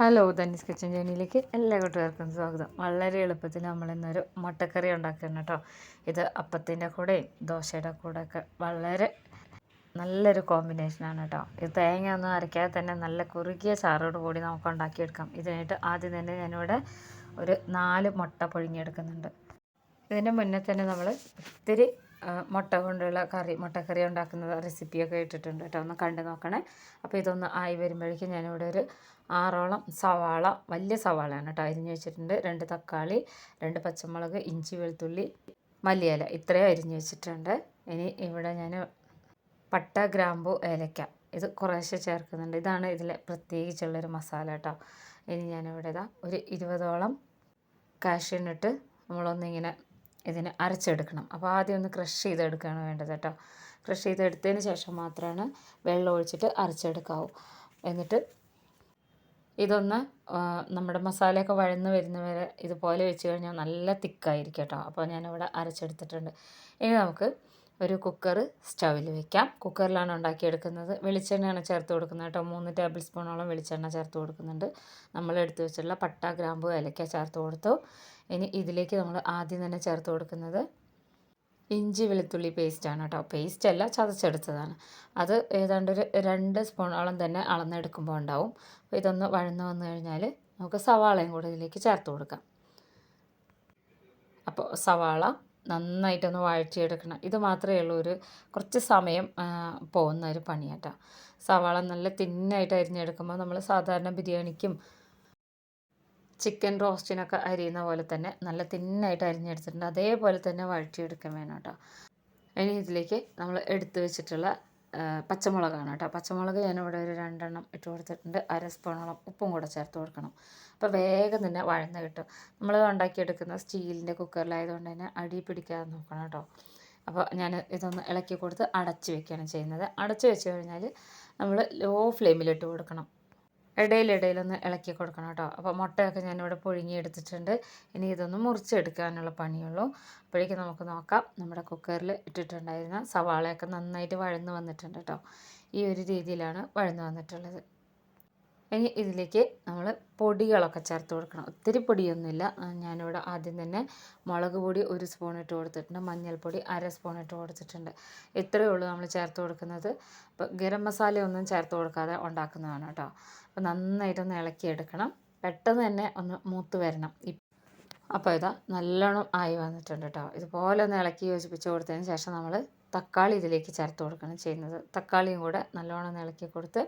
Hello Dhani's kitchen ജേണിയിലേക്ക് എല്ലാ കൂട്ടുകാർക്കും സ്വാഗതം. വളരെ എളുപ്പത്തിൽ നമ്മൾ ഇന്നൊരു മുട്ടക്കറി ഉണ്ടാക്കുകയാണ് കേട്ടോ. ഇത് അപ്പത്തിന്റെ കൂടെയും ദോശയുടെ കൂടെ ഒക്കെ വളരെ നല്ലൊരു കോമ്പിനേഷനാണ് കേട്ടോ. ഇത് തേങ്ങ ഒന്നും അരയ്ക്കാതെ തന്നെ നല്ല കുറുകിയ ചാറോട് കൂടി നമുക്ക് ഉണ്ടാക്കിയെടുക്കാം. ഇതിനായിട്ട് ആദ്യം തന്നെ ഞാനിവിടെ ഒരു നാല് മുട്ട പുഴുങ്ങിയെടുക്കുന്നുണ്ട്. ഇതിന്റെ മുന്നേ തന്നെ നമ്മൾ ഒത്തിരി മുട്ട കൊണ്ടുള്ള കറി മുട്ടക്കറി ഉണ്ടാക്കുന്ന റെസിപ്പിയൊക്കെ ഇട്ടിട്ടുണ്ട് കേട്ടോ. ഒന്ന് കണ്ടു നോക്കണേ. അപ്പോൾ ഇതൊന്ന് ആയി വരുമ്പോഴേക്കും ഞാനിവിടെ ഒരു ആറോളം സവാള വലിയ സവാളയാണ് കേട്ടോ അരിഞ്ഞ് വെച്ചിട്ടുണ്ട്. രണ്ട് തക്കാളി രണ്ട് പച്ചമുളക് ഇഞ്ചി വെളുത്തുള്ളി മല്ലിയില ഇത്രയും അരിഞ്ഞ് വെച്ചിട്ടുണ്ട്. ഇനി ഇവിടെ ഞാൻ പട്ട ഗ്രാമ്പു ഏലക്ക ഇത് കുറേശ്ശെ ചേർക്കുന്നുണ്ട്. ഇതാണ് ഇതിലെ പ്രത്യേകിച്ചുള്ളൊരു മസാല കേട്ടോ. ഇനി ഞാനിവിടെ ഇതാ ഒരു ഇരുപതോളം കാഷ്യനിട്ട് നമ്മളൊന്നിങ്ങനെ ഇതിന് അരച്ചെടുക്കണം. അപ്പോൾ ആദ്യം ഒന്ന് ക്രഷ് ചെയ്തെടുക്കുകയാണ് വേണ്ടത് കേട്ടോ. ക്രഷ് ചെയ്തെടുത്തതിന് ശേഷം മാത്രമാണ് വെള്ളം ഒഴിച്ചിട്ട് അരച്ചെടുക്കാവൂ. എന്നിട്ട് ഇതൊന്ന് നമ്മുടെ മസാലയൊക്കെ വഴന്ന് വരുന്നവരെ ഇതുപോലെ വെച്ച് കഴിഞ്ഞാൽ നല്ല തിക്കായിരിക്കും കേട്ടോ. അപ്പോൾ ഞാനിവിടെ അരച്ചെടുത്തിട്ടുണ്ട്. ഇനി നമുക്ക് ഒരു കുക്കർ സ്റ്റൗവിൽ വെക്കാം. കുക്കറിലാണ് ഉണ്ടാക്കിയെടുക്കുന്നത്. വെളിച്ചെണ്ണയാണ് ചേർത്ത് കൊടുക്കുന്നത് കേട്ടോ. മൂന്ന് ടേബിൾ സ്പൂണോളം വെളിച്ചെണ്ണ ചേർത്ത് കൊടുക്കുന്നുണ്ട്. നമ്മൾ എടുത്തു വെച്ചുള്ള പട്ട ഗ്രാമ്പു ഏലക്ക ചേർത്ത് കൊടുത്തു. ഇനി ഇതിലേക്ക് നമ്മൾ ആദ്യം തന്നെ ചേർത്ത് കൊടുക്കുന്നത് ഇഞ്ചി വെളുത്തുള്ളി പേസ്റ്റാണ് കേട്ടോ. പേസ്റ്റ് അല്ല ചതച്ചെടുത്തതാണ്. അത് ഏതാണ്ട് ഒരു രണ്ട് സ്പൂണോളം തന്നെ അളന്നെടുക്കുമ്പോൾ ഉണ്ടാവും. അപ്പോൾ ഇതൊന്ന് വഴന്ന് വന്നു കഴിഞ്ഞാൽ നമുക്ക് സവാളയും കൂടെ ഇതിലേക്ക് ചേർത്ത് കൊടുക്കാം. അപ്പോൾ സവാള നന്നായിട്ടൊന്ന് വഴറ്റിയെടുക്കണം. ഇത് മാത്രമേ ഉള്ളൂ ഒരു കുറച്ച് സമയം പോകുന്ന ഒരു പണിയാട്ടോ. സവാള നല്ല തിന്നായിട്ട് അരിഞ്ഞെടുക്കുമ്പോൾ നമ്മൾ സാധാരണ ബിരിയാണിക്കും ചിക്കൻ റോസ്റ്റിനൊക്കെ അരിയുന്ന പോലെ തന്നെ നല്ല തിന്നായിട്ട് അരിഞ്ഞെടുത്തിട്ടുണ്ട്. അതേപോലെ തന്നെ വഴറ്റിയെടുക്കാൻ വേണം കേട്ടോ ഇനി ഇതിലേക്ക് നമ്മൾ എടുത്തു വെച്ചിട്ടുള്ള പച്ചമുളകാണ് കേട്ടോ പച്ചമുളക് ഞാനിവിടെ ഒരു രണ്ടെണ്ണം ഇട്ട് കൊടുത്തിട്ടുണ്ട്. അര സ്പൂണോളം ഉപ്പും കൂടെ ചേർത്ത് കൊടുക്കണം. അപ്പോൾ വേഗം തന്നെ വഴന്ന് കിട്ടും. നമ്മൾ ഉണ്ടാക്കിയെടുക്കുന്ന സ്റ്റീലിന്റെ കുക്കറിലായതുകൊണ്ട് തന്നെ അടി പിടിക്കാതെ നോക്കണം കേട്ടോ. അപ്പോൾ ഞാൻ ഇതൊന്ന് ഇളക്കി കൊടുത്ത് അടച്ച് വെക്കുകയാണ് ചെയ്യുന്നത്. അടച്ച് വെച്ച് കഴിഞ്ഞാൽ നമ്മൾ ലോ ഫ്ലെയിമിലിട്ട് കൊടുക്കണം. ഇടയിലിടയിലൊന്ന് ഇളക്കി കൊടുക്കണം കേട്ടോ. അപ്പോൾ മുട്ടയൊക്കെ ഞാനിവിടെ പുഴുങ്ങി എടുത്തിട്ടുണ്ട്. ഇനി ഇതൊന്ന് മുറിച്ചെടുക്കാനുള്ള പണിയുള്ളൂ. അപ്പോഴേക്കും നമുക്ക് നോക്കാം. നമ്മുടെ കുക്കറിൽ ഇട്ടിട്ടുണ്ടായിരുന്ന സവാളയൊക്കെ നന്നായിട്ട് വഴന്ന് വന്നിട്ടുണ്ട് കേട്ടോ. ഈ ഒരു രീതിയിലാണ് വഴന്ന് വന്നിട്ടുള്ളത്. ഇനി ഇതിലേക്ക് നമ്മൾ പൊടികളൊക്കെ ചേർത്ത് കൊടുക്കണം. ഒത്തിരി പൊടിയൊന്നുമില്ല. ഞാനിവിടെ ആദ്യം തന്നെ മുളക് പൊടി ഒരു സ്പൂൺ ഇട്ട് കൊടുത്തിട്ടുണ്ട്. മഞ്ഞൾപ്പൊടി അര സ്പൂൺ ഇട്ട് കൊടുത്തിട്ടുണ്ട്. ഇത്രയേ ഉള്ളൂ നമ്മൾ ചേർത്ത് കൊടുക്കുന്നത്. അപ്പോൾ ഗരം മസാലയൊന്നും ചേർത്ത് കൊടുക്കാതെ ഉണ്ടാക്കുന്നതാണ് കേട്ടോ. അപ്പോൾ നന്നായിട്ടൊന്ന് ഇളക്കിയെടുക്കണം. പെട്ടെന്ന് തന്നെ ഒന്ന് മൂത്ത് വരണം. അപ്പോൾ ഇതാ നല്ലോണം ആയി വന്നിട്ടുണ്ട് കേട്ടോ. ഇതുപോലെ ഒന്ന് ഇളക്കി യോജിപ്പിച്ച് കൊടുത്തതിന് ശേഷം നമ്മൾ തക്കാളി ഇതിലേക്ക് ചേർത്ത് കൊടുക്കണം ചെയ്യുന്നത്. തക്കാളിയും കൂടെ നല്ലോണം ഇളക്കി കൊടുത്ത്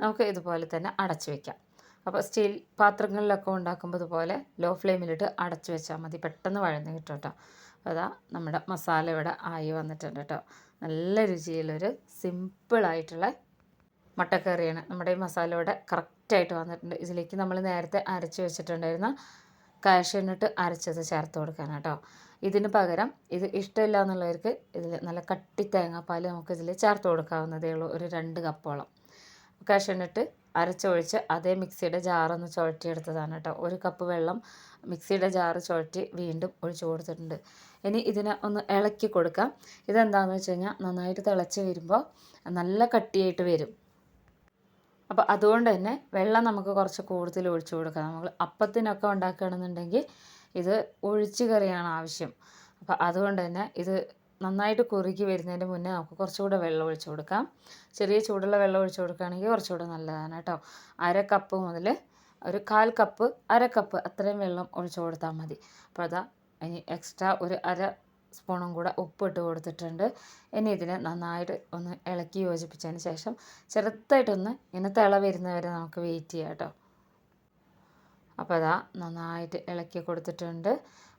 നമുക്ക് ഇതുപോലെ തന്നെ അടച്ചു വെക്കാം. അപ്പോൾ സ്റ്റീൽ പാത്രങ്ങളിലൊക്കെ ഉണ്ടാക്കുമ്പോൾ ഇതുപോലെ ലോ ഫ്ലെയിമിലിട്ട് അടച്ചു വെച്ചാൽ മതി. പെട്ടെന്ന് വഴന്ന് കിട്ടും കേട്ടോ. അതാ നമ്മുടെ മസാല ഇവിടെ ആയി വന്നിട്ടുണ്ട് കേട്ടോ. നല്ല രുചിയിലൊരു സിമ്പിളായിട്ടുള്ള മുട്ടക്കറിയാണ് നമ്മുടെ ഈ മസാല ഇവിടെ കറക്റ്റായിട്ട് വന്നിട്ടുണ്ട്. ഇതിലേക്ക് നമ്മൾ നേരത്തെ അരച്ച് വെച്ചിട്ടുണ്ടായിരുന്ന കാഷ്യനിട്ട് അരച്ചത് ചേർത്ത് കൊടുക്കാൻ കേട്ടോ. ഇതിന് പകരം ഇത് ഇഷ്ടമില്ല എന്നുള്ളവർക്ക് ഇതിൽ നല്ല കട്ടി തേങ്ങാപ്പാൽ നമുക്ക് ഇതിൽ ചേർത്ത് കൊടുക്കാവുന്നതേ ഉള്ളൂ. ഒരു രണ്ട് കപ്പോളം. കഷണിട്ട് അരച്ചൊഴിച്ച് അതേ മിക്സിയുടെ ജാറൊന്ന് ചുഴറ്റിയെടുത്തതാണ് കേട്ടോ. ഒരു കപ്പ് വെള്ളം മിക്സിയുടെ ജാറ് ചുഴറ്റി വീണ്ടും ഒഴിച്ചു കൊടുത്തിട്ടുണ്ട്. ഇനി ഇതിനെ ഒന്ന് ഇളക്കി കൊടുക്കാം. ഇതെന്താണെന്ന് വെച്ച് കഴിഞ്ഞാൽ നന്നായിട്ട് തിളച്ച് വരുമ്പോൾ നല്ല കട്ടിയായിട്ട് വരും. അപ്പോൾ അതുകൊണ്ട് തന്നെ വെള്ളം നമുക്ക് കുറച്ച് കൂടുതൽ ഒഴിച്ചു കൊടുക്കാം. നമ്മൾ അപ്പത്തിനൊക്കെ ഉണ്ടാക്കുകയാണെന്നുണ്ടെങ്കിൽ ഇത് ഒഴിച്ച് കറിയാണ് ആവശ്യം. അപ്പോൾ അതുകൊണ്ട് തന്നെ ഇത് നന്നായിട്ട് കുറുകി വരുന്നതിന് മുന്നേ നമുക്ക് കുറച്ചുകൂടെ വെള്ളം ഒഴിച്ച് കൊടുക്കാം. ചെറിയ ചൂടുള്ള വെള്ളം ഒഴിച്ച് കൊടുക്കുകയാണെങ്കിൽ കുറച്ചുകൂടെ നല്ലതാണ് കേട്ടോ. അര കപ്പ് മുതൽ ഒരു കാൽ കപ്പ് അര കപ്പ് അത്രയും വെള്ളം ഒഴിച്ച് കൊടുത്താൽ മതി. അപ്പോൾ അതാ ഇനി എക്സ്ട്രാ ഒരു അര സ്പൂണും കൂടെ ഉപ്പ് ഇട്ട് കൊടുത്തിട്ടുണ്ട്. ഇനി ഇതിനെ നന്നായിട്ട് ഒന്ന് ഇളക്കി യോജിപ്പിച്ചതിന് ശേഷം ചെറുതായിട്ടൊന്ന് ഇങ്ങനെ തിള വരുന്നവരെ നമുക്ക് വെയിറ്റ് ചെയ്യാം കേട്ടോ. അപ്പോൾ അതാ നന്നായിട്ട് ഇളക്കി കൊടുത്തിട്ടുണ്ട്.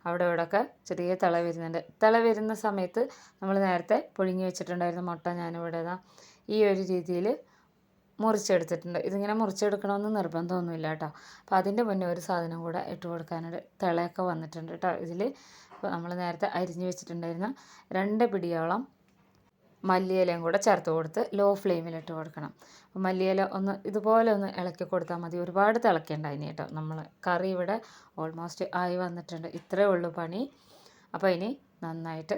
അവിടെ ഇവിടെയൊക്കെ ചെറിയ തിള വരുന്നുണ്ട്. തിള വരുന്ന സമയത്ത് നമ്മൾ നേരത്തെ പുഴുങ്ങി വെച്ചിട്ടുണ്ടായിരുന്ന മുട്ട ഞാനിവിടെ ഇതാ ഈ ഒരു രീതിയിൽ മുറിച്ചെടുത്തിട്ടുണ്ട്. ഇതിങ്ങനെ മുറിച്ചെടുക്കണമെന്ന് നിർബന്ധമൊന്നുമില്ല കേട്ടോ. അപ്പോൾ അതിന്റെ മുന്നേ ഒരു സാധനം കൂടെ ഇട്ട് കൊടുക്കാനായിട്ട് തിളയൊക്കെ വന്നിട്ടുണ്ട് കേട്ടോ. ഇതിൽ നമ്മൾ നേരത്തെ അരിഞ്ഞ് വെച്ചിട്ടുണ്ടായിരുന്ന രണ്ട് പിടിയോളം മല്ലിയിലയും കൂടെ ചേർത്ത് കൊടുത്ത് ലോ ഫ്ലെയിമിലിട്ട് കൊടുക്കണം. അപ്പോൾ മല്ലിയില ഒന്ന് ഇതുപോലെ ഒന്ന് ഇളക്കി കൊടുത്താൽ മതി. ഒരുപാട് തിളക്കേണ്ട ഇനി കേട്ടോ. നമ്മൾ കറി ഇവിടെ ഓൾമോസ്റ്റ് ആയി വന്നിട്ടുണ്ട്. ഇത്രയേ ഉള്ളൂ പണി. അപ്പോൾ ഇനി നന്നായിട്ട്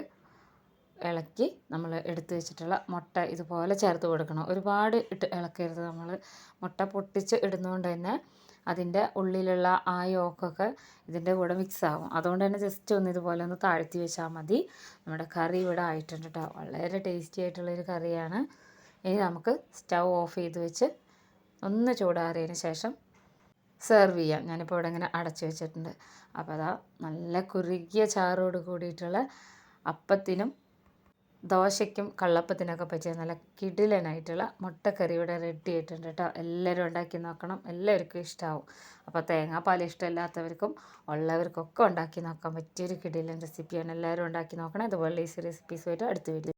ഇളക്കി നമ്മൾ എടുത്തു വെച്ചിട്ടുള്ള മുട്ട ഇതുപോലെ ചേർത്ത് കൊടുക്കണം. ഒരുപാട് ഇട്ട് ഇളക്കരുത് നമ്മൾ. മുട്ട പൊട്ടിച്ച് ഇടുന്നതുകൊണ്ട് തന്നെ അതിന്റെ ഉള്ളിലുള്ള ആ യോക്കൊക്കെ ഇതിന്റെ കൂടെ മിക്സ് ആവും. അതുകൊണ്ട് തന്നെ ജസ്റ്റ് ഒന്ന് ഇതുപോലെ ഒന്ന് താഴ്ത്തി വെച്ചാൽ മതി. നമ്മുടെ കറി ഇവിടെ ആയിട്ടുണ്ട് കേട്ടോ വളരെ ടേസ്റ്റി ആയിട്ടുള്ളൊരു കറിയാണ്. ഇനി നമുക്ക് സ്റ്റൗ ഓഫ് ചെയ്ത് വെച്ച് ഒന്ന് ചൂടാറിയതിന് ശേഷം സെർവ് ചെയ്യാം. ഞാനിപ്പോൾ ഇവിടെ ഇങ്ങനെ അടച്ചു വെച്ചിട്ടുണ്ട്. അപ്പോൾ അതാ നല്ല കുറുകിയ ചാറോട് കൂടിയിട്ടുള്ള അപ്പത്തിനും ദോശയ്ക്കും കള്ളപ്പത്തിനൊക്കെ പറ്റിയ നല്ല കിടിലനായിട്ടുള്ള മുട്ടക്കറി ഇവിടെ റെഡി ആയിട്ടുണ്ട് കേട്ടോ. എല്ലാവരും ഉണ്ടാക്കി നോക്കണം. എല്ലാവർക്കും ഇഷ്ടമാവും അപ്പോൾ തേങ്ങാപ്പാൽ ഇഷ്ടമില്ലാത്തവർക്കും ഉള്ളവർക്കൊക്കെ ഉണ്ടാക്കി നോക്കാൻ പറ്റിയൊരു കിടിലൻ റെസിപ്പിയാണ് എല്ലാവരും ഉണ്ടാക്കി നോക്കണം. അതുപോലെ ഈസി റെസിപ്പീസുമായിട്ട് അടുത്ത വീഡിയോ